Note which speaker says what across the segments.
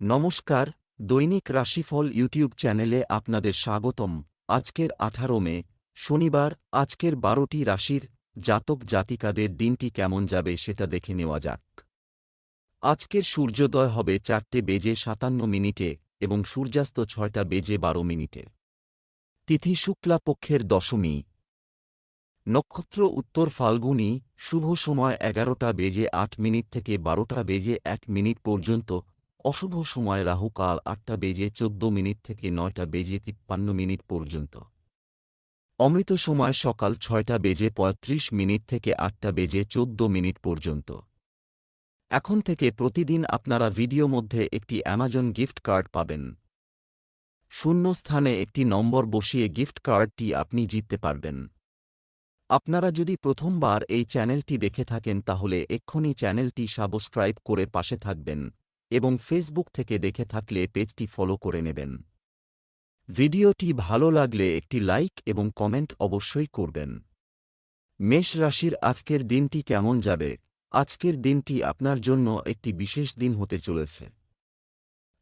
Speaker 1: নমস্কার, দৈনিক রাশিফল ইউটিউব চ্যানেলে আপনাদের স্বাগতম। আজকের আঠারো মে, শনিবার, আজকের বারোটি রাশির জাতক জাতিকাদের দিনটি কেমন যাবে সেটা দেখে নেওয়া যাক। আজকের সূর্যোদয় হবে চারটে বেজে সাতান্ন মিনিটে এবং সূর্যাস্ত ছয়টা বেজে বারো মিনিটে। তিথি শুক্লা পক্ষের দশমী। নক্ষত্র উত্তর ফাল্গুনী, শুভ সময় এগারোটা বেজে আট মিনিট থেকে বারোটা বেজে এক মিনিট পর্যন্ত অশুভ সময় রাহুকাল আটটা বেজে চোদ্দ মিনিট থেকে নয়টা বেজে তিপ্পান্ন মিনিট পর্যন্ত। অমৃত সময় সকাল ছয়টা বেজে পঁয়ত্রিশ মিনিট থেকে আটটা বেজে চোদ্দ মিনিট পর্যন্ত। এখন থেকে প্রতিদিন আপনারা ভিডিও মধ্যে একটি অ্যামাজন গিফট কার্ড পাবেন। শূন্য স্থানে একটি নম্বর বসিয়ে গিফট কার্ডটি আপনি জিততে পারবেন। আপনারা যদি প্রথমবার এই চ্যানেলটি দেখে থাকেন তাহলে এক্ষুনি চ্যানেলটি সাবস্ক্রাইব করে পাশে থাকবেন। এবং ফেসবুক থেকে দেখে থাকলে পেজটি ফলো করে নেবেন। ভিডিওটি ভালো লাগলে একটি লাইক এবং কমেন্ট অবশ্যই করবেন। মেষ রাশির আজকের দিনটি কেমন যাবে? আজকের দিনটি আপনার জন্য একটি বিশেষ দিন হতে চলেছে।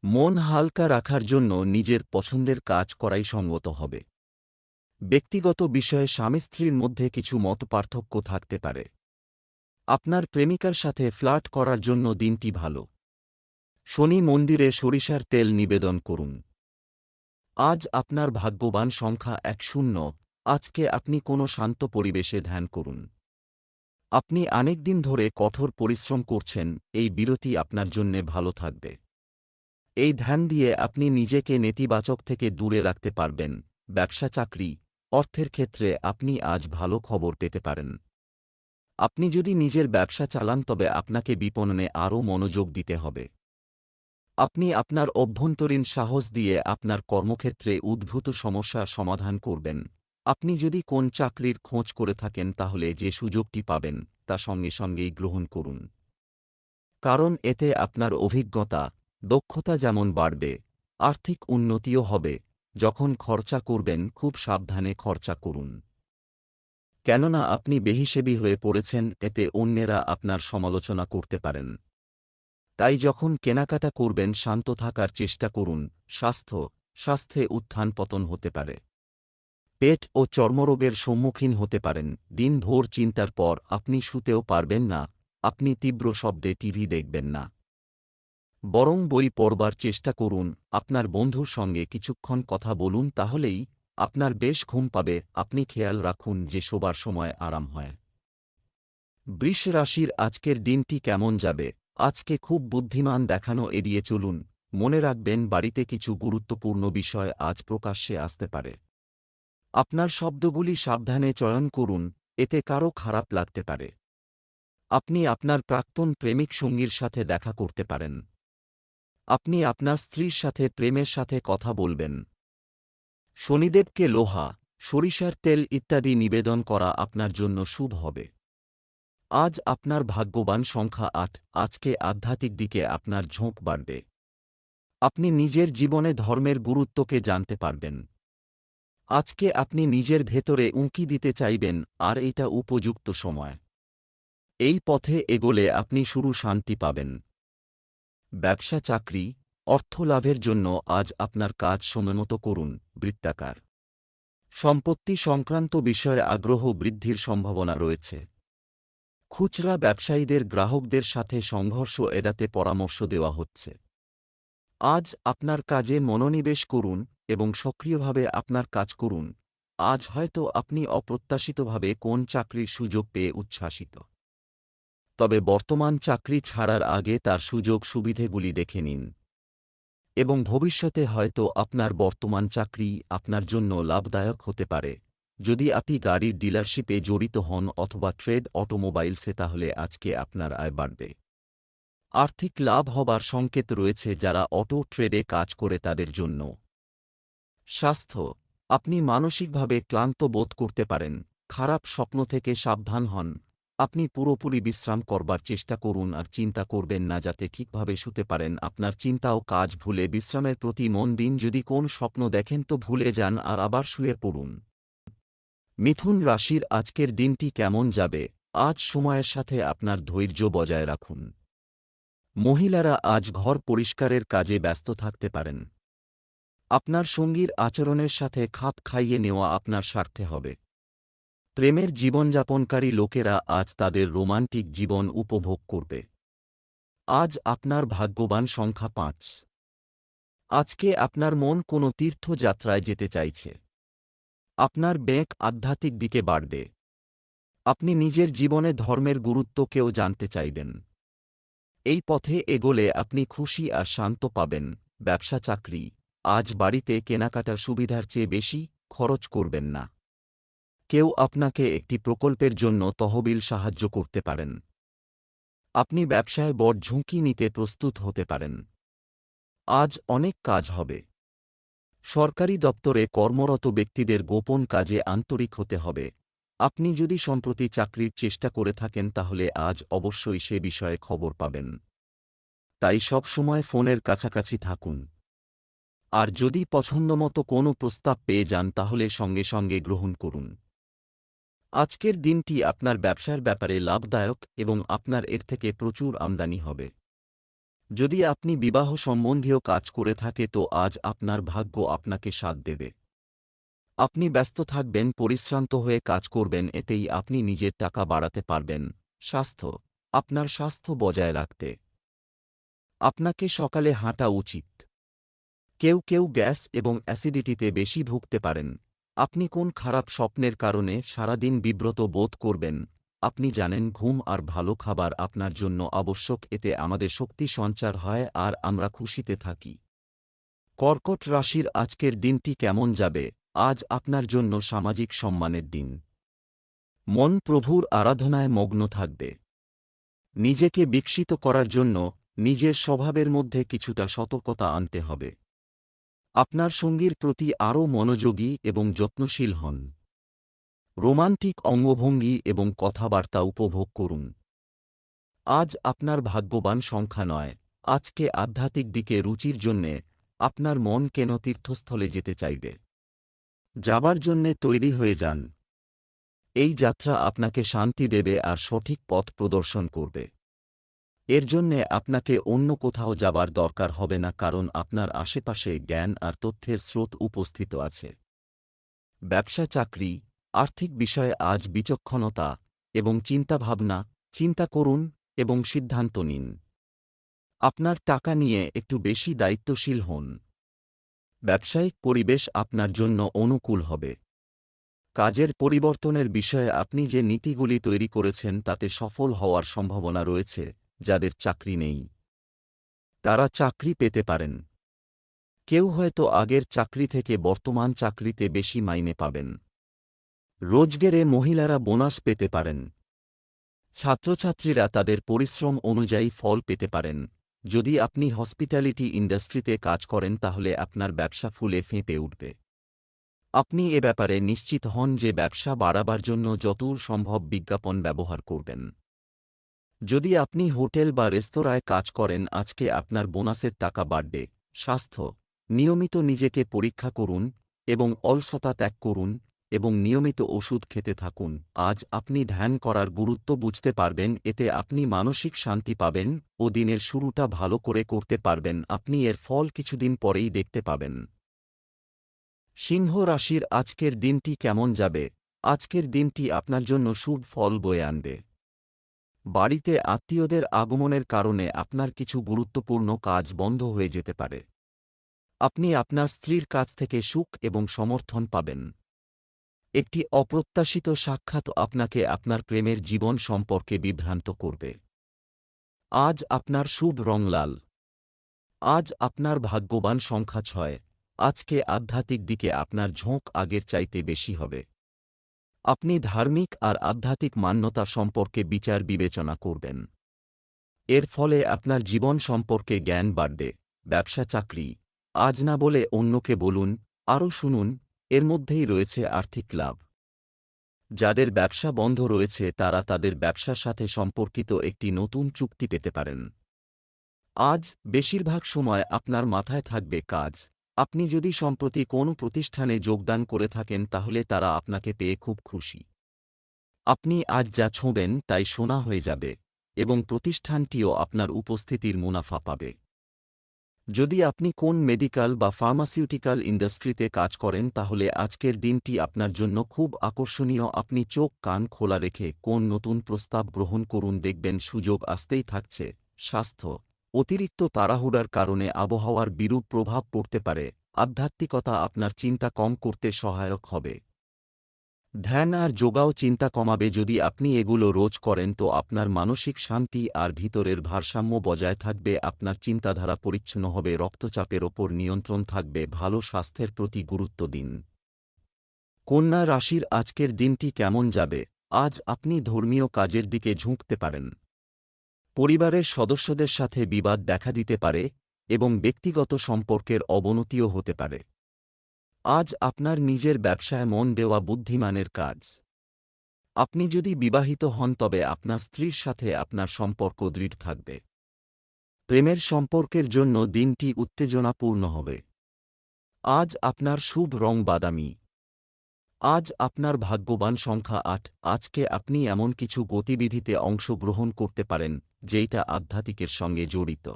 Speaker 1: মন হালকা রাখার জন্য নিজের পছন্দের কাজ করাই সঙ্গত হবে। ব্যক্তিগত বিষয়ে স্বামী স্ত্রীর মধ্যে কিছু মত পার্থক্য থাকতে পারে। আপনার প্রেমিকার সাথে ফ্লার্ট করার জন্য দিনটি ভালো। শনি মন্দিরে সরিষার তেল নিবেদন করুন। আজ আপনার ভাগ্যবান সংখ্যা এক শূন্য, আজকে আপনি কোনো শান্ত পরিবেশে ধ্যান করুন। আপনি অনেক দিন ধরে কঠোর পরিশ্রম করছেন, এই বিরতি আপনার জন্যে ভালো থাকবে। এই ধ্যান দিয়ে আপনি নিজেকে নেতিবাচক থেকে দূরে রাখতে পারবেন, ব্যবসা চাকরি, অর্থের ক্ষেত্রে আপনি আজ ভালো খবর পেতে পারেন। আপনি যদি নিজের ব্যবসা চালান তবে আপনাকে বিপণনে আরও মনোযোগ দিতে হবে। আপনি আপনার অভ্যন্তরীণ সাহস দিয়ে আপনার কর্মক্ষেত্রে উদ্ভূত সমস্যা সমাধান করবেন। আপনি যদি কোন চাকরির খোঁজ করে থাকেন তাহলে যে সুযোগটি পাবেন, তা সঙ্গে সঙ্গেই গ্রহণ করুন। কারণ এতে আপনার অভিজ্ঞতা, দক্ষতা যেমন বাড়বে, আর্থিক উন্নতিও হবে। যখন খরচা করবেন, খুব সাবধানে খরচা করুন। কেননা আপনি বেহিসেবি হয়ে পড়েছেন, এতে অন্যেরা আপনার সমালোচনা করতে পারেন। তাই যখন কেনাকাটা করবেন, শান্ত থাকার চেষ্টা করুন। স্বাস্থ্য, স্বাস্থ্যে উত্থান পতন হতে পারে। পেট ও চর্মরোগের সম্মুখীন হতে পারেন। দিনভর চিন্তার পর আপনি শুতেও পারবেন না। আপনি তীব্র শব্দে টিভি দেখবেন না। বরং বই পড়বার চেষ্টা করুন। আপনার বন্ধুর সঙ্গে কিছুক্ষণ কথা বলুন, তাহলেই আপনার বেশ ঘুম পাবে। আপনি খেয়াল রাখুন যে শোবার সময় আরাম হয়। বৃষ রাশির আজকের দিনটি কেমন যাবে? আজকে খুব বুদ্ধিমান দেখানো এড়িয়ে চলুন। মনে রাখবেন, বাড়িতে কিছু গুরুত্বপূর্ণ বিষয় আজ প্রকাশ্যে আসতে পারে। আপনার শব্দগুলি সাবধানে চয়ন করুন, এতে কারও খারাপ লাগতে পারে। আপনি আপনার প্রাক্তন প্রেমিক সঙ্গীর সাথে দেখা করতে পারেন। আপনি আপনার স্ত্রীর সাথে প্রেমের সাথে কথা বলবেন। শনিদেবকে লোহা, সরিষার তেল ইত্যাদি নিবেদন করা আপনার জন্য শুভ হবে। আজ আপনার ভাগ্যবান সংখ্যা আট, আজকে আধ্যাত্মিক দিকে আপনার ঝোঁক বাড়বে। আপনি নিজের জীবনে ধর্মের গুরুত্বকে জানতে পারবেন। আজকে আপনি নিজের ভেতরে উঁকি দিতে চাইবেন, আর এটা উপযুক্ত সময়। এই পথে এগোলে আপনি শুরু শান্তি পাবেন। ব্যবসা, চাকরি, অর্থ লাভের জন্য আজ আপনার কাজ সময়মতো করুন, বৃত্তাকার। সম্পত্তি সংক্রান্ত বিষয়ে আগ্রহ বৃদ্ধির সম্ভাবনা রয়েছে। খুচরা ব্যবসায়ীদের গ্রাহকদের সাথে সংঘর্ষ এড়াতে পরামর্শ দেওয়া হচ্ছে। আজ আপনার কাজে মনোনিবেশ করুন এবং সক্রিয়ভাবে আপনার কাজ করুন। আজ হয়তো আপনি অপ্রত্যাশিতভাবে কোন চাকরির সুযোগ পেয়ে উচ্ছ্বাসিত। তবে বর্তমান চাকরি ছাড়ার আগে তার সুযোগ সুবিধেগুলি দেখে নিন। এবং ভবিষ্যতে হয়তো আপনার বর্তমান চাকরি আপনার জন্য লাভদায়ক হতে পারে। যদি আপনি গাড়ির ডিলারশিপে জড়িত হন অথবা ট্রেড অটোমোবাইলসে, তাহলে আজকে আপনার আয় বাড়বে। আর্থিক লাভ হবার সংকেত রয়েছে যারা অটো ট্রেডে কাজ করে তাদের জন্য। স্বাস্থ্য, আপনি মানসিকভাবে ক্লান্ত বোধ করতে পারেন, খারাপ স্বপ্ন থেকে সাবধান হন, আপনি পুরোপুরি বিশ্রাম করবার চেষ্টা করুন আর চিন্তা করবেন না যাতে ঠিকভাবে শুতে পারেন। আপনার চিন্তা ও কাজ ভুলে বিশ্রামের প্রতি মন দিন। যদি কোন স্বপ্ন দেখেন তো ভুলে যান আর আবার শুয়ে পড়ুন। মিথুন রাশির আজকের দিনটি কেমন যাবে? আজ সময়ের সাথে আপনার ধৈর্য বজায় রাখুন। মহিলারা আজ ঘর পরিষ্কারের কাজে ব্যস্ত থাকতে পারেন। আপনার সঙ্গীর আচরণের সাথে খাপ খাইয়ে নেওয়া আপনার স্বার্থে হবে। প্রেমের জীবনযাপনকারী লোকেরা আজ তাদের রোমান্টিক জীবন উপভোগ করবে। আজ আপনার ভাগ্যবান সংখ্যা পাঁচ। আজকে আপনার মন কোনো তীর্থযাত্রায় যেতে চাইছে। আপনার ব্যাংক আধ্যাত্মিক দিকে বাড়বে। আপনি নিজের জীবনে ধর্মের গুরুত্বকেও জানতে চাইবেন। এই পথে এগোলে আপনি খুশি আর শান্ত পাবেন। ব্যবসা, চাকরি, আজ বাড়িতে কেনাকাটার সুবিধার চেয়ে বেশি খরচ করবেন না। কেউ আপনাকে একটি প্রকল্পের জন্য তহবিল সাহায্য করতে পারেন। আপনি ব্যবসায় বড় ঝুঁকি নিতে প্রস্তুত হতে পারেন। আজ অনেক কাজ হবে। সরকারি দপ্তরে কর্মরত ব্যক্তিদের গোপন কাজে আন্তরিক হতে হবে। আপনি যদি সম্প্রতি চাকরির চেষ্টা করে থাকেন তাহলে আজ অবশ্যই সে বিষয়ে খবর পাবেন। তাই সবসময় ফোনের কাছাকাছি থাকুন। আর যদি পছন্দমতো কোনো প্রস্তাব পেয়ে যান তাহলে সঙ্গে সঙ্গে গ্রহণ করুন। আজকের দিনটি আপনার ব্যবসার ব্যাপারে লাভদায়ক এবং আপনার এর থেকে প্রচুর আমদানি হবে। যদি আপনি বিবাহ সম্বন্ধীয় কাজ করে থাকে, তো আজ আপনার ভাগ্য আপনাকে সাথ দেবে। আপনি ব্যস্ত থাকবেন, পরিশ্রান্ত হয়ে কাজ করবেন, এতেই আপনি নিজের টাকা বাড়াতে পারবেন। স্বাস্থ্য, আপনার স্বাস্থ্য বজায় রাখতে। আপনাকে সকালে হাঁটা উচিত। কেউ কেউ গ্যাস এবং অ্যাসিডিটিতে বেশি ভুগতে পারেন। আপনি কোন খারাপ স্বপ্নের কারণে সারাদিন বিব্রত বোধ করবেন? আপনি জানেন ঘুম আর ভালো খাবার আপনার জন্য আবশ্যক, এতে আমাদের শক্তি সঞ্চার হয় আর আমরা খুশিতে থাকি। কর্কট রাশির আজকের দিনটি কেমন যাবে? আজ আপনার জন্য সামাজিক সম্মানের দিন। মন প্রভুর আরাধনায় মগ্ন থাকবে। নিজেকে বিকশিত করার জন্য নিজের স্বভাবের মধ্যে কিছুটা সতর্কতা আনতে হবে। আপনার সঙ্গীর প্রতি আরও মনোযোগী এবং যত্নশীল হন। রোমান্টিক অঙ্গভঙ্গি এবং কথাবার্তা উপভোগ করুন। আজ আপনার ভাগ্যবান সংখ্যা নয়। আজকে আধ্যাত্মিক দিকে রুচির জন্যে আপনার মন কেন তীর্থস্থলে যেতে চাইবে? যাবার জন্যে তৈরি হয়ে যান। এই যাত্রা আপনাকে শান্তি দেবে আর সঠিক পথ প্রদর্শন করবে। এর জন্যে আপনাকে অন্য কোথাও যাবার দরকার হবে না কারণ আপনার আশেপাশে জ্ঞান আর তথ্যের স্রোত উপস্থিত আছে। ব্যবসা চাকরি আর্থিক বিষয়ে আজ বিচক্ষণতা এবং চিন্তাভাবনা, চিন্তা করুন এবং সিদ্ধান্ত নিন। আপনার টাকা নিয়ে একটু বেশি দায়িত্বশীল হন। ব্যবসায়িক পরিবেশ আপনার জন্য অনুকূল হবে। কাজের পরিবর্তনের বিষয়ে আপনি যে নীতিগুলি তৈরি করেছেন তাতে সফল হওয়ার সম্ভাবনা রয়েছে, যাদের চাকরি নেই। তারা চাকরি পেতে পারেন। কেউ হয়তো আগের চাকরি থেকে বর্তমান চাকরিতে বেশি মাইনে পাবেন। রোজগেরে মহিলারা বোনাস পেতে পারেন। ছাত্রছাত্রীরা তাদের পরিশ্রম অনুযায়ী ফল পেতে পারেন। যদি আপনি হসপিটালিটি ইন্ডাস্ট্রিতে কাজ করেন, তাহলে আপনার ব্যবসা ফুলে ফেঁপে উঠবে। আপনি এ ব্যাপারে নিশ্চিত হন যে ব্যবসা বাড়াবার জন্য যতদূর সম্ভব বিজ্ঞাপন ব্যবহার করবেন। যদি আপনি হোটেল বা রেস্তোরাঁয় কাজ করেন, আজকে আপনার বোনাসের টাকা বাড়বে। স্বাস্থ্য, নিয়মিত নিজেকে পরীক্ষা করুন এবং অলসতা ত্যাগ করুন। এবং নিয়মিত ওষুধ খেতে থাকুন। আজ আপনি ধ্যান করার গুরুত্ব বুঝতে পারবেন, এতে আপনি মানসিক শান্তি পাবেন ও দিনের শুরুটা ভালো করে করতে পারবেন। আপনি এর ফল কিছুদিন পরেই দেখতে পাবেন। সিংহ রাশির আজকের দিনটি কেমন যাবে? আজকের দিনটি আপনার জন্য শুভ ফল বয়ে আনবে। বাড়িতে আত্মীয়দের আগমনের কারণে আপনার কিছু গুরুত্বপূর্ণ কাজ বন্ধ হয়ে যেতে পারে। আপনি আপনার স্ত্রীর কাছ থেকে সুখ এবং সমর্থন পাবেন। একটি অপ্রত্যাশিত সাক্ষাৎ আপনাকে আপনার প্রেমের জীবন সম্পর্কে বিভ্রান্ত করবে। আজ আপনার শুভ রং লাল। আজ আপনার ভাগ্যবান সংখ্যা ছয়। আজকে আধ্যাত্মিক দিকে আপনার ঝোঁক আগের চাইতে বেশি হবে। আপনি ধার্মিক আর আধ্যাত্মিক মান্যতা সম্পর্কে বিচার বিবেচনা করবেন। এর ফলে আপনার জীবন সম্পর্কে জ্ঞান বাড়বে। ব্যবসা চাকরি। আজ না বলে অন্যকে বলুন, আরও শুনুন এর মধ্যেই রয়েছে আর্থিক লাভ। যাদের ব্যবসা বন্ধ রয়েছে, তারা তাদের ব্যবসার সাথে সম্পর্কিত একটি নতুন চুক্তি পেতে পারেন। আজ, বেশিরভাগ সময় আপনার মাথায় থাকবে কাজ। আপনি যদি সম্প্রতি কোনো প্রতিষ্ঠানে যোগদান করে থাকেন, তাহলে তারা আপনাকে পেয়ে খুব খুশি। আপনি আজ যা ছোঁবেন, তাই সোনা হয়ে যাবে এবং প্রতিষ্ঠানটিও আপনার উপস্থিতির মুনাফা পাবে। যদি আপনি কোন মেডিকেল বা ফার্মাসিউটিক্যাল ইন্ডাস্ট্রিতে কাজ করেন, তাহলে আজকের দিনটি আপনার জন্য খুব আকর্ষণীয়। আপনি চোখ, কান খোলা রেখে কোন নতুন প্রস্তাব গ্রহণ করুন দেখবেন সুযোগ আসতেই থাকছে। স্বাস্থ্য অতিরিক্ত তাড়াহুড়ার কারণে আবহাওয়ার বিরূপ প্রভাব পড়তে পারে। আধ্যাত্মিকতা আপনার চিন্তা কম করতে সহায়ক হবে। ধ্যান আর যোগাও চিন্তা কমাবে। যদি আপনি এগুলো রোজ করেন, তো আপনার মানসিক শান্তি আর ভিতরের ভারসাম্য বজায় থাকবে, আপনার চিন্তাধারা পরিচ্ছন্ন হবে, রক্তচাপের ওপর নিয়ন্ত্রণ থাকবে, ভালো স্বাস্থ্যের প্রতি গুরুত্ব দিন। কন্যা রাশির আজকের দিনটি কেমন যাবে? আজ আপনি ধর্মীয় কাজের দিকে ঝুঁকতে পারেন। পরিবারের সদস্যদের সাথে বিবাদ দেখা দিতে পারে এবং ব্যক্তিগত সম্পর্কের অবনতিও হতে পারে। আজ আপনার নিজের ব্যবসায় মন দেওয়া বুদ্ধিমানের কাজ। আপনি যদি বিবাহিত হন, তবে আপনার স্ত্রীর সাথে আপনার সম্পর্ক দৃঢ় থাকবে। প্রেমের সম্পর্কের জন্য দিনটি উত্তেজনাপূর্ণ হবে। আজ আপনার শুভ রং বাদামি। আজ আপনার ভাগ্যবান সংখ্যা আট। আজকে আপনি এমন কিছু গতিবিধিতে অংশগ্রহণ করতে পারেন, যেইটা আধ্যাত্মিকের সঙ্গে জড়িত।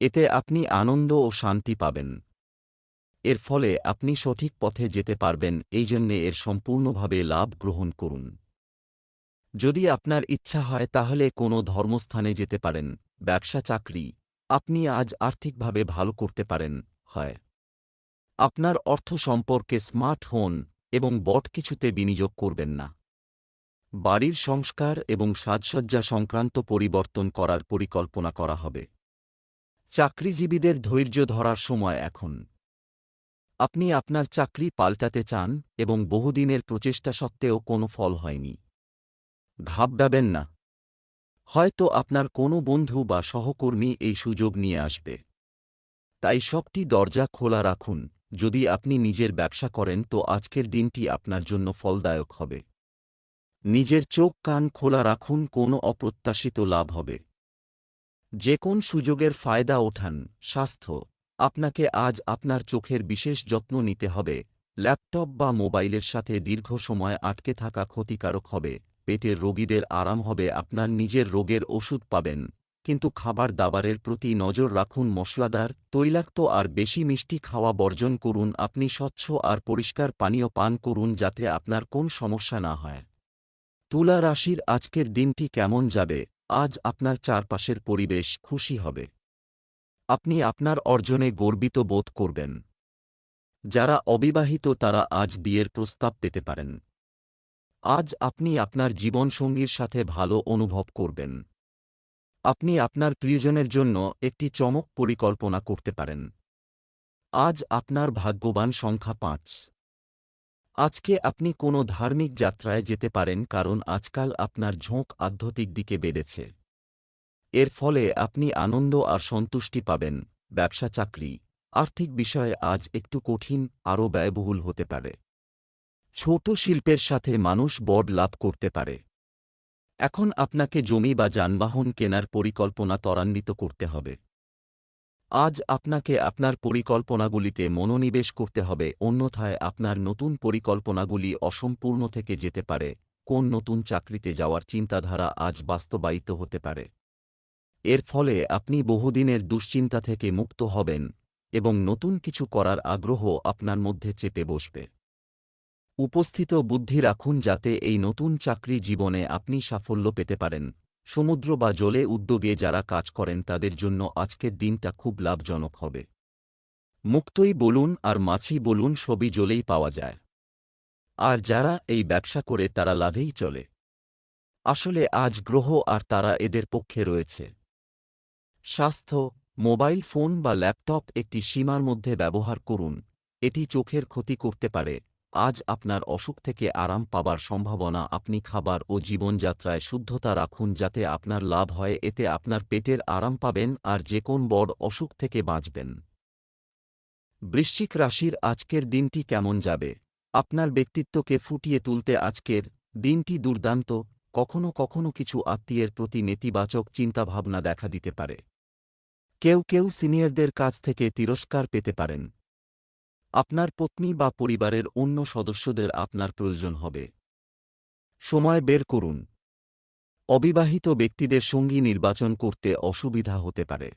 Speaker 1: এতে আপনি আনন্দ ও শান্তি পাবেন। এর ফলে আপনি সঠিক পথে যেতে পারবেন, এই জন্যে এর সম্পূর্ণভাবে লাভ গ্রহণ করুন। যদি আপনার ইচ্ছা হয় তাহলে কোনো ধর্মস্থানে যেতে পারেন, ব্যবসা, চাকরি। আপনি আজ আর্থিকভাবে ভালো করতে পারেন, হয়। আপনার অর্থ সম্পর্কে স্মার্ট হন এবং বট কিছুতে বিনিয়োগ করবেন না। বাড়ির সংস্কার এবং সাজসজ্জা সংক্রান্ত পরিবর্তন করার পরিকল্পনা করা হবে। চাকরিজীবীদের ধৈর্য ধরার সময় এখন। আপনি আপনার চাকরি পাল্টাতে চান এবং বহুদিনের প্রচেষ্টা সত্ত্বেও কোনো ফল হয়নি। ঘাবড়াবেন না। হয়তো আপনার কোনো বন্ধু বা সহকর্মী এই সুযোগ নিয়ে আসবে। তাই সবটি দরজা খোলা রাখুন। যদি আপনি নিজের ব্যবসা করেন তো আজকের দিনটি আপনার জন্য ফলদায়ক হবে। নিজের চোখ কান খোলা রাখুন, কোনো অপ্রত্যাশিত লাভ হবে। যে কোন সুযোগের ফায়দা ওঠান, স্বাস্থ্য আপনাকে আজ আপনার চোখের বিশেষ যত্ন নিতে হবে। ল্যাপটপ বা মোবাইলের সাথে দীর্ঘ সময় আটকে থাকা ক্ষতিকারক হবে। পেটের রোগীদের আরাম হবে, আপনার নিজের রোগের ওষুধ পাবেন। কিন্তু খাবার দাবারের প্রতি নজর রাখুন মশলাদার, তৈলাক্ত আর বেশি মিষ্টি খাওয়া বর্জন করুন, আপনি স্বচ্ছ আর পরিষ্কার পানীয় পান করুন যাতে আপনার কোন সমস্যা না হয়। তুলা রাশির আজকের দিনটি কেমন যাবে? আজ আপনার চারপাশের পরিবেশ খুশি হবে। আপনি আপনার অর্জনে গর্বিত বোধ করবেন। যারা অবিবাহিত তারা আজ বিয়ের প্রস্তাব পেতে পারেন। আজ আপনি আপনার জীবনসঙ্গীর সাথে ভালো অনুভব করবেন। আপনি আপনার প্রিয়জনের জন্য একটি চমক পরিকল্পনা করতে পারেন। আজ আপনার ভাগ্যবান সংখ্যা পাঁচ। আজকে আপনি কোনো ধার্মিক যাত্রায় যেতে পারেন কারণ আজকাল আপনার ঝোঁক আধ্যাত্মিক দিকে বেড়েছে। এর ফলে আপনি আনন্দ আর সন্তুষ্টি পাবেন, ব্যবসা চাকরি, আর্থিক বিষয়ে আজ একটু কঠিন, আরও ব্যয়বহুল হতে পারে। ছোট শিল্পের সাথে মানুষ বড লাভ করতে পারে। এখন আপনাকে জমি বা যানবাহন কেনার পরিকল্পনা ত্বরান্বিত করতে হবে। আজ আপনাকে আপনার পরিকল্পনাগুলিতে মনোনিবেশ করতে হবে, অন্যথায় আপনার নতুন পরিকল্পনাগুলি অসম্পূর্ণ থেকে যেতে পারে, কোন নতুন চাকরিতে যাওয়ার চিন্তাধারা আজ বাস্তবায়িত হতে পারে। এর ফলে আপনি বহুদিনের দুশ্চিন্তা থেকে মুক্ত হবেন এবং নতুন কিছু করার আগ্রহ আপনার মধ্যে চেপে বসবে। উপস্থিত বুদ্ধি রাখুন যাতে এই নতুন চাকরি জীবনে আপনি সাফল্য পেতে পারেন। সমুদ্র বা জলে উদ্যোগে যারা কাজ করেন তাদের জন্য আজকের দিনটা খুব লাভজনক হবে। মুক্তই বলুন আর মাছি বলুন সবই জলেই পাওয়া যায়। আর যারা এই ব্যবসা করে তারা লাভেই চলে। আসলে আজ গ্রহ আর তারা এদের পক্ষে রয়েছে। স্বাস্থ্য, মোবাইল ফোন বা ল্যাপটপ একটি সীমার মধ্যে ব্যবহার করুন। এটি চোখের ক্ষতি করতে পারে। আজ আপনার অসুখ থেকে আরাম পাবার সম্ভাবনা আপনি খাবার ও জীবনযাত্রায় শুদ্ধতা রাখুন যাতে আপনার লাভ হয়। এতে আপনার পেটের আরাম পাবেন আর যে কোন বড় অসুখ থেকে বাঁচবেন। বৃশ্চিক রাশির আজকের দিনটি কেমন যাবে? আপনার ব্যক্তিত্বকে ফুটিয়ে তুলতে আজকের দিনটি দুর্দান্ত। কখনো কখনো কিছু আত্মীয়ের প্রতি নেতিবাচক চিন্তাভাবনা দেখা দিতে পারে। কেউ কেউ সিনিয়রদের কাছ থেকে তিরস্কার পেতে পারেন। আপনার পত্নী বা পরিবারের অন্য সদস্যদের আপনার প্রয়োজন হবে। সময় বের করুন। অবিবাহিত ব্যক্তিদের সঙ্গী নির্বাচন করতে অসুবিধা হতে পারে।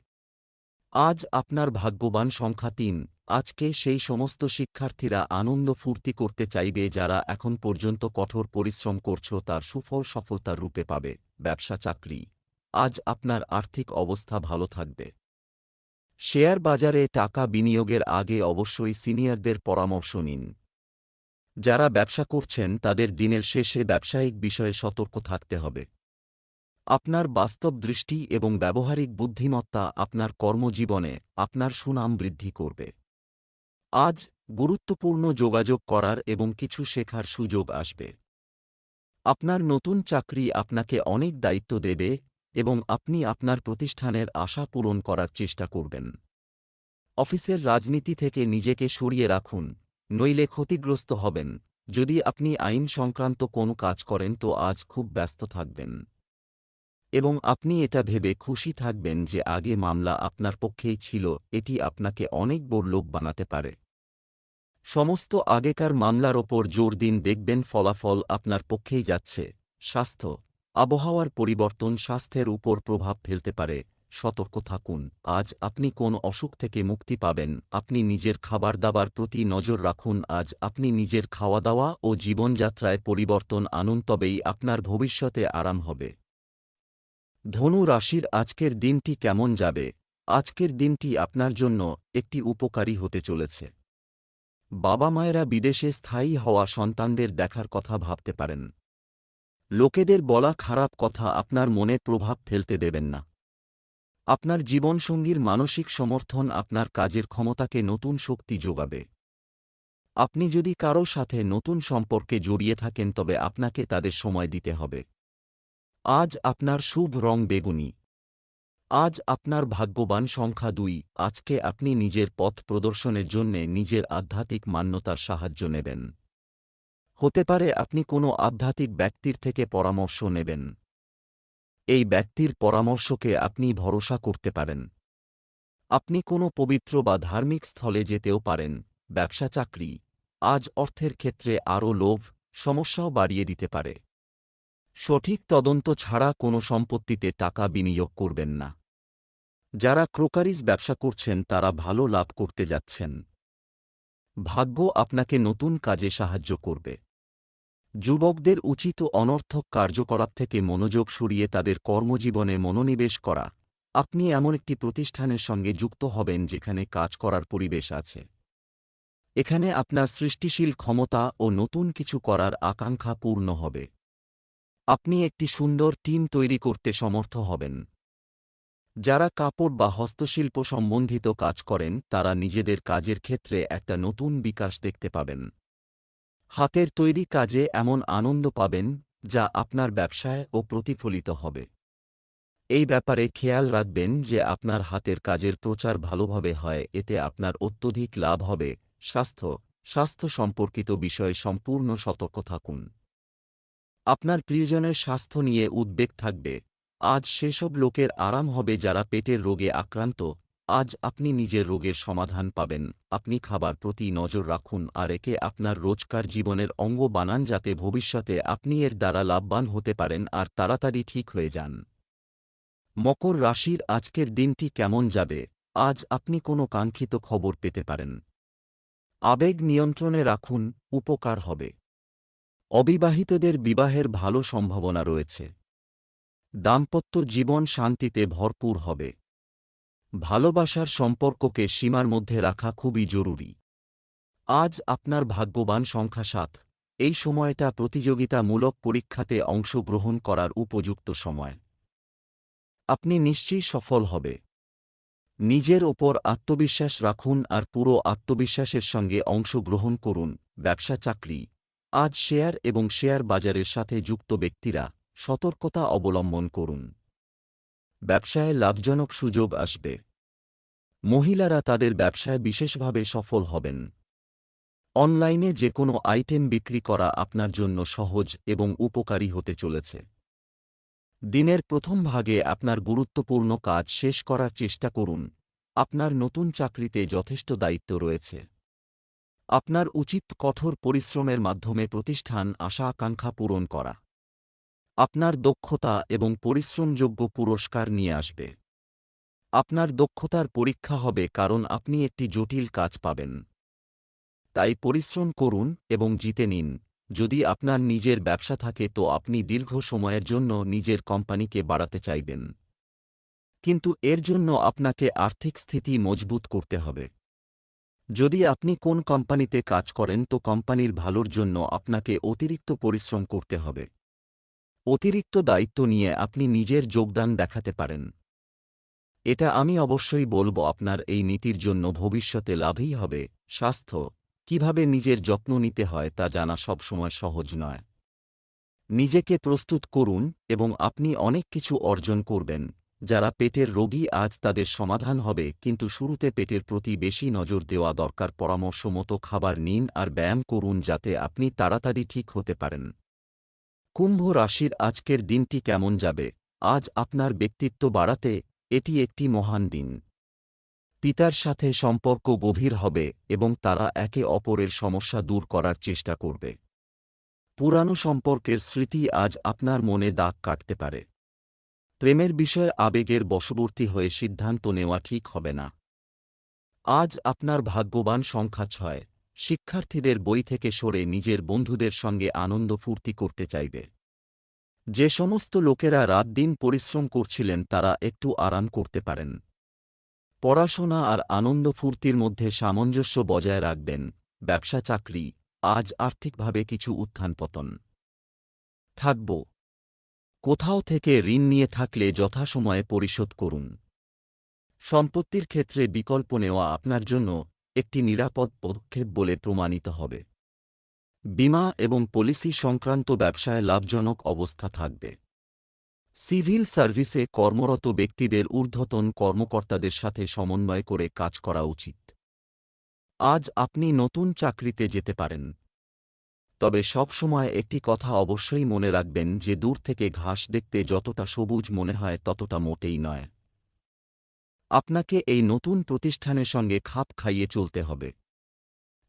Speaker 1: আজ আপনার ভাগ্যবান সংখ্যা তিন। আজকে সেই সমস্ত শিক্ষার্থীরা আনন্দ ফুর্তি করতে চাইবে যারা এখন পর্যন্ত কঠোর পরিশ্রম করছ তার সুফল সফলতার রূপে পাবে। ব্যবসা চাকরি। আজ আপনার আর্থিক অবস্থা ভালো থাকবে। শেয়ার বাজারে টাকা বিনিয়োগের আগে অবশ্যই সিনিয়রদের পরামর্শ নিন। যারা ব্যবসা করছেন, তাদের দিনের শেষে ব্যবসায়িক বিষয়ে সতর্ক থাকতে হবে। আপনার বাস্তব দৃষ্টি এবং ব্যবহারিক বুদ্ধিমত্তা আপনার কর্মজীবনে আপনার সুনাম বৃদ্ধি করবে। আজ গুরুত্বপূর্ণ যোগাযোগ করার এবং কিছু শেখার সুযোগ আসবে। আপনার নতুন চাকরি আপনাকে অনেক দায়িত্ব দেবে এবং আপনি আপনার প্রতিষ্ঠানের আশা পূরণ করার চেষ্টা করবেন। অফিসের রাজনীতি থেকে নিজেকে সরিয়ে রাখুন, নইলে ক্ষতিগ্রস্ত হবেন। যদি আপনি আইন সংক্রান্ত কোনো কাজ করেন তো আজ খুব ব্যস্ত থাকবেন। এবং আপনি এটা ভেবে খুশি থাকবেন যে আগে মামলা আপনার পক্ষেই ছিল, এটি আপনাকে অনেক বড় লোক বানাতে পারে। সমস্ত আগেকার মামলার ওপর জোর দিন দেখবেন ফলাফল আপনার পক্ষেই যাচ্ছে। স্বাস্থ্য আবহাওয়ার পরিবর্তন স্বাস্থ্যের উপর প্রভাব ফেলতে পারে। সতর্ক থাকুন। আজ আপনি কোন অসুখ থেকে মুক্তি পাবেন? আপনি নিজের খাবার দাবার প্রতি নজর রাখুন। আজ আপনি নিজের খাওয়া দাওয়া ও জীবনযাত্রায় পরিবর্তন আনুন, তবেই আপনার ভবিষ্যতে আরাম হবে। ধনু রাশির আজকের দিনটি কেমন যাবে? আজকের দিনটি আপনার জন্য একটি উপকারী হতে চলেছে। বাবা মায়েরা বিদেশে স্থায়ী হওয়া সন্তানদের দেখার কথা ভাবতে পারেন। লোকেদের বলা খারাপ কথা আপনার মনে প্রভাব ফেলতে দেবেন না। আপনার জীবনসঙ্গীর মানসিক সমর্থন আপনার কাজের ক্ষমতাকে নতুন শক্তি যোগাবে। আপনি যদি কারও সাথে নতুন সম্পর্কে জড়িয়ে থাকেন তবে আপনাকে তাদের সময় দিতে হবে। আজ আপনার শুভ রং বেগুনি। আজ আপনার ভাগ্যবান সংখ্যা দুই। আজকে আপনি নিজের পথ প্রদর্শনের জন্যে নিজের আধ্যাত্মিক মান্যতার সাহায্য নেবেন। হতে পারে আপনি কোনো আধ্যাত্মিক ব্যক্তির থেকে পরামর্শ নেবেন। এই ব্যক্তির পরামর্শকে আপনি ভরসা করতে পারেন। আপনি কোনো পবিত্র বা ধার্মিক স্থলে যেতেও পারেন, ব্যবসা, চাকরি। আজ অর্থের ক্ষেত্রে আরও লোভ, সমস্যাও বাড়িয়ে দিতে পারে। সঠিক তদন্ত ছাড়া কোনো সম্পত্তিতে টাকা বিনিয়োগ করবেন না। যারা ক্রোকারিজ ব্যবসা করছেন, তারা ভালো লাভ করতে যাচ্ছেন। ভাগ্য আপনাকে নতুন কাজে সাহায্য করবে। যুবকদের উচিত অনর্থক কার্যকলাপ থেকে মনোযোগ সরিয়ে তাদের কর্মজীবনে মনোনিবেশ করা। আপনি এমন একটি প্রতিষ্ঠানের সঙ্গে যুক্ত হবেন যেখানে কাজ করার পরিবেশ আছে। এখানে আপনার সৃষ্টিশীল ক্ষমতা ও নতুন কিছু করার আকাঙ্ক্ষা পূর্ণ হবে। আপনি একটি সুন্দর টিম তৈরি করতে সমর্থ হবেন। যারা কাপড় বা হস্তশিল্প সম্বন্ধিত কাজ করেন, তারা নিজেদের কাজের ক্ষেত্রে একটা নতুন বিকাশ দেখতে পাবেন। হাতের তৈরি কাজে এমন আনন্দ পাবেন, যা আপনার ব্যবসায় ও প্রতিফলিত হবে। এই ব্যাপারে খেয়াল রাখবেন যে আপনার হাতের কাজের প্রচার ভালোভাবে হয়, এতে আপনার অত্যধিক লাভ হবে। স্বাস্থ্য স্বাস্থ্য সম্পর্কিত বিষয়ে সম্পূর্ণ সতর্ক থাকুন। আপনার প্রিয়জনের স্বাস্থ্য নিয়ে উদ্বেগ থাকবে। আজ সেসব লোকের আরাম হবে যারা পেটের রোগে আক্রান্ত। আজ আপনি নিজের রোগের সমাধান পাবেন। আপনি খাবার প্রতি নজর রাখুন আর একে আপনার রোজকার জীবনের অঙ্গ বানান যাতে ভবিষ্যতে আপনি এর দ্বারা লাভবান হতে পারেন আর তাড়াতাড়ি ঠিক হয়ে যান। মকর রাশির আজকের দিনটি কেমন যাবে? আজ আপনি কোনো কাঙ্ক্ষিত খবর পেতে পারেন। আবেগ নিয়ন্ত্রণে রাখুন, উপকার হবে। অবিবাহিতদের বিবাহের ভালো সম্ভাবনা রয়েছে। দাম্পত্য জীবন শান্তিতে ভরপুর হবে। ভালোবাসার সম্পর্ককে সীমার মধ্যে রাখা খুবই জরুরি। আজ আপনার ভাগ্যবান সংখ্যা সাত। এই সময়টা প্রতিযোগিতামূলক পরীক্ষাতে অংশগ্রহণ করার উপযুক্ত সময়। আপনি নিশ্চয়ই সফল হবে। নিজের ওপর আত্মবিশ্বাস রাখুন আর পুরো আত্মবিশ্বাসের সঙ্গে অংশগ্রহণ করুন, ব্যবসা, চাকরি। আজ শেয়ার এবং শেয়ার বাজারের সাথে যুক্ত ব্যক্তিরা সতর্কতা অবলম্বন করুন। ব্যবসায় লাভজনক সুযোগ আসবে। মহিলারা তাদের ব্যবসায় বিশেষভাবে সফল হবেন। অনলাইনে যে কোনো আইটেম বিক্রি করা আপনার জন্য সহজ এবং উপকারী হতে চলেছে। দিনের প্রথম ভাগে আপনার গুরুত্বপূর্ণ কাজ শেষ করার চেষ্টা করুন। আপনার নতুন চাকরিতে যথেষ্ট দায়িত্ব রয়েছে। আপনার উচিত কঠোর পরিশ্রমের মাধ্যমে প্রতিষ্ঠান আশা আকাঙ্ক্ষা পূরণ করা। আপনার দক্ষতা এবং পরিশ্রমযোগ্য পুরস্কার নিয়ে আসবে। আপনার দক্ষতার পরীক্ষা হবে কারণ আপনি একটি জটিল কাজ পাবেন। তাই পরিশ্রম করুন এবং জিতে নিন। যদি আপনার নিজের ব্যবসা থাকে তো আপনি দীর্ঘ সময়ের জন্য নিজের কোম্পানিকে বাড়াতে চাইবেন। কিন্তু এর জন্য আপনাকে আর্থিক স্থিতি মজবুত করতে হবে। যদি আপনি কোন কোম্পানিতে কাজ করেন তো কোম্পানির ভালোর জন্য আপনাকে অতিরিক্ত পরিশ্রম করতে হবে। অতিরিক্ত দায়িত্ব নিয়ে আপনি নিজের যোগদান দেখাতে পারেন। এটা আমি অবশ্যই বলব আপনার এই নীতির জন্য ভবিষ্যতে লাভই হবে। স্বাস্থ্য, কীভাবে নিজের যত্ন নিতে হয় তা জানা সবসময় সহজ নয়। নিজেকে প্রস্তুত করুন এবং আপনি অনেক কিছু অর্জন করবেন। যারা পেটের রোগী আজ তাদের সমাধান হবে, কিন্তু শুরুতে পেটের প্রতি বেশি নজর দেওয়া দরকার। পরামর্শ মতো খাবার নিন আর ব্যায়াম করুন যাতে আপনি তাড়াতাড়ি ঠিক হতে পারেন। কুম্ভ রাশির আজকের দিনটি কেমন যাবে? আজ আপনার ব্যক্তিত্ব বাড়াতে এটি একটি মহান দিন। পিতার সাথে সম্পর্ক গভীর হবে এবং তারা একে অপরের সমস্যা দূর করার চেষ্টা করবে। পুরানো সম্পর্কের স্মৃতি আজ আপনার মনে দাগ কাটতে পারে। প্রেমের বিষয়ে আবেগের বশবর্তী হয়ে সিদ্ধান্ত নেওয়া ঠিক হবে না। আজ আপনার ভাগ্যবান সংখ্যা ছয়। শিক্ষার্থীদের বই থেকে সরে নিজের বন্ধুদের সঙ্গে আনন্দ ফুর্তি করতে চাইবে। যে সমস্ত লোকেরা রাত দিন পরিশ্রম করছিলেন, তারা একটু আরাম করতে পারেন। পড়াশোনা আর আনন্দ ফুর্তির মধ্যে সামঞ্জস্য বজায় রাখবেন। ব্যবসা চাকরি, আজ আর্থিকভাবে কিছু উত্থান পতন থাকব। কোথাও থেকে ঋণ নিয়ে থাকলে যথাসময়ে পরিশোধ করুন। সম্পত্তির ক্ষেত্রে বিকল্প নেওয়া আপনার জন্য একটি নিরাপদ পদক্ষেপ বলে প্রমাণিত হবে। বিমা এবং পলিসি সংক্রান্ত ব্যবসায় লাভজনক অবস্থা থাকবে। সিভিল সার্ভিসে কর্মরত ব্যক্তিদের ঊর্ধ্বতন কর্মকর্তাদের সাথে সমন্বয় করে কাজ করা উচিত। আজ আপনি নতুন চাকরিতে যেতে পারেন। তবে সবসময় একটি কথা অবশ্যই মনে রাখবেন যে দূর থেকে ঘাস দেখতে যতটা সবুজ মনে হয় ততটা মোটেই নয়। আপনাকে এই নতুন প্রতিষ্ঠানের সঙ্গে খাপ খাইয়ে চলতে হবে।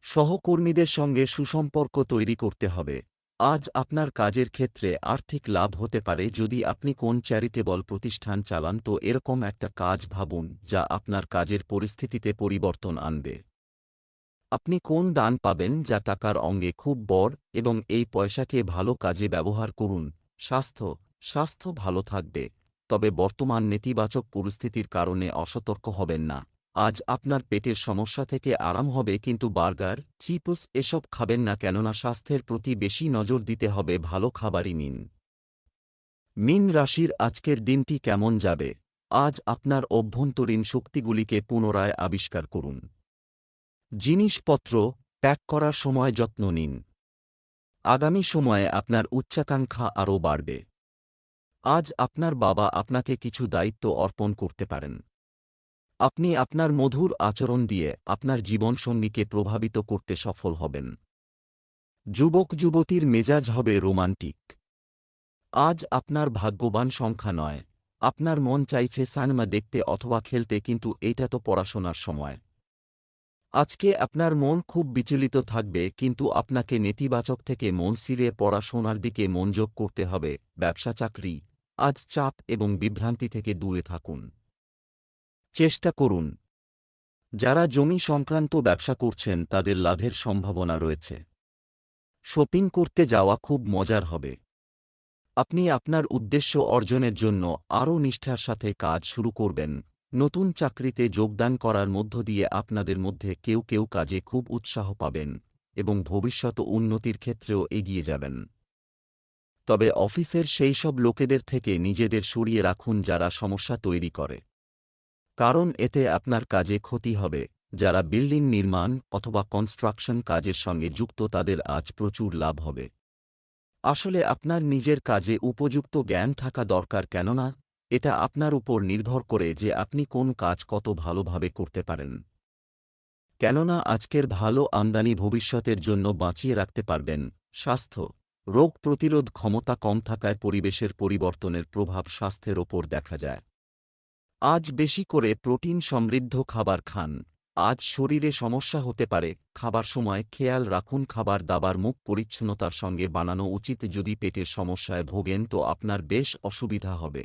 Speaker 1: সহকর্মীদের সঙ্গে সুসম্পর্ক তৈরি করতে হবে। আজ আপনার কাজের ক্ষেত্রে আর্থিক লাভ হতে পারে যদি আপনি কোন চ্যারিটেবল প্রতিষ্ঠান চালান, তো এরকম একটা কাজ ভাবুন যা আপনার কাজের পরিস্থিতিতে পরিবর্তন আনবে। আপনি কোন দান পাবেন যা টাকার অঙ্গে খুব বড় এবং এই পয়সাকে ভালো কাজে ব্যবহার করুন। স্বাস্থ্য স্বাস্থ্য ভালো থাকবে। তবে বর্তমান নেতিবাচক পরিস্থিতির কারণে অসতর্ক হবেন না। আজ আপনার পেটের সমস্যা থেকে আরাম হবে কিন্তু বার্গার, চিপস এসব খাবেন না কেননা স্বাস্থ্যের প্রতি বেশি নজর দিতে হবে ভালো খাবারই নিন মিন রাশির আজকের দিনটি কেমন যাবে? আজ আপনার অভ্যন্তরীণ শক্তিগুলিকে পুনরায় আবিষ্কার করুন। জিনিসপত্র প্যাক করার সময় যত্ন নিন। আগামী সময়ে আপনার উচ্চাকাঙ্ক্ষা আরও বাড়বে। আজ আপনার বাবা আপনাকে কিছু দায়িত্ব অর্পণ করতে পারেন। আপনি আপনার মধুর আচরণ দিয়ে আপনার জীবনসঙ্গীকে প্রভাবিত করতে সফল হবেন। যুবক যুবতীর মেজাজ হবে রোমান্টিক। আজ আপনার ভাগ্যবান সংখ্যা নয়। আপনার মন চাইছে সানমা দেখতে অথবা খেলতে কিন্তু এটা তো পড়াশোনার সময়। আজকে আপনার মন খুব বিচলিত থাকবে কিন্তু আপনাকে নেতিবাচক থেকে মন সিরে পড়াশোনার দিকে মনযোগ করতে হবে। ব্যবসা চাকরি আজ চাপ এবং বিভ্রান্তি থেকে দূরে থাকুন। চেষ্টা করুন। যারা জমি সংক্রান্ত ব্যবসা করছেন, তাদের লাভের সম্ভাবনা রয়েছে। শপিং করতে যাওয়া খুব মজার হবে। আপনি আপনার উদ্দেশ্য অর্জনের জন্য আরও নিষ্ঠার সাথে কাজ শুরু করবেন। নতুন চাকরিতে যোগদান করার মধ্য দিয়ে আপনাদের মধ্যে কেউ কেউ কাজে খুব উৎসাহ পাবেন এবং ভবিষ্যৎ উন্নতির ক্ষেত্রেও এগিয়ে যাবেন। তবে অফিসের সেই সব লোকেদের থেকে নিজেদের সরিয়ে রাখুন যারা সমস্যা তৈরি করে। কারণ এতে আপনার কাজে ক্ষতি হবে, যারা বিল্ডিং নির্মাণ অথবা কনস্ট্রাকশন কাজের সঙ্গে যুক্ত তাদের আজ প্রচুর লাভ হবে। আসলে আপনার নিজের কাজে উপযুক্ত জ্ঞান থাকা দরকার কেননা, এটা আপনার উপর নির্ভর করে যে আপনি কোন কাজ কত ভালোভাবে করতে পারেন। কেননা আজকের ভালো আমদানি ভবিষ্যতের জন্য বাঁচিয়ে রাখতে পারবেন, স্বাস্থ্য। রোগ প্রতিরোধ ক্ষমতা কম থাকায় পরিবেশের পরিবর্তনের প্রভাব স্বাস্থ্যের ওপর দেখা যায়। আজ বেশি করে প্রোটিন সমৃদ্ধ খাবার খান। আজ শরীরে সমস্যা হতে পারে, খাবার সময় খেয়াল রাখুন, খাবার দাবার মুখ পরিচ্ছন্নতার সঙ্গে বানানো উচিত। যদি পেটের সমস্যায় ভোগেন তো আপনার বেশ অসুবিধা হবে।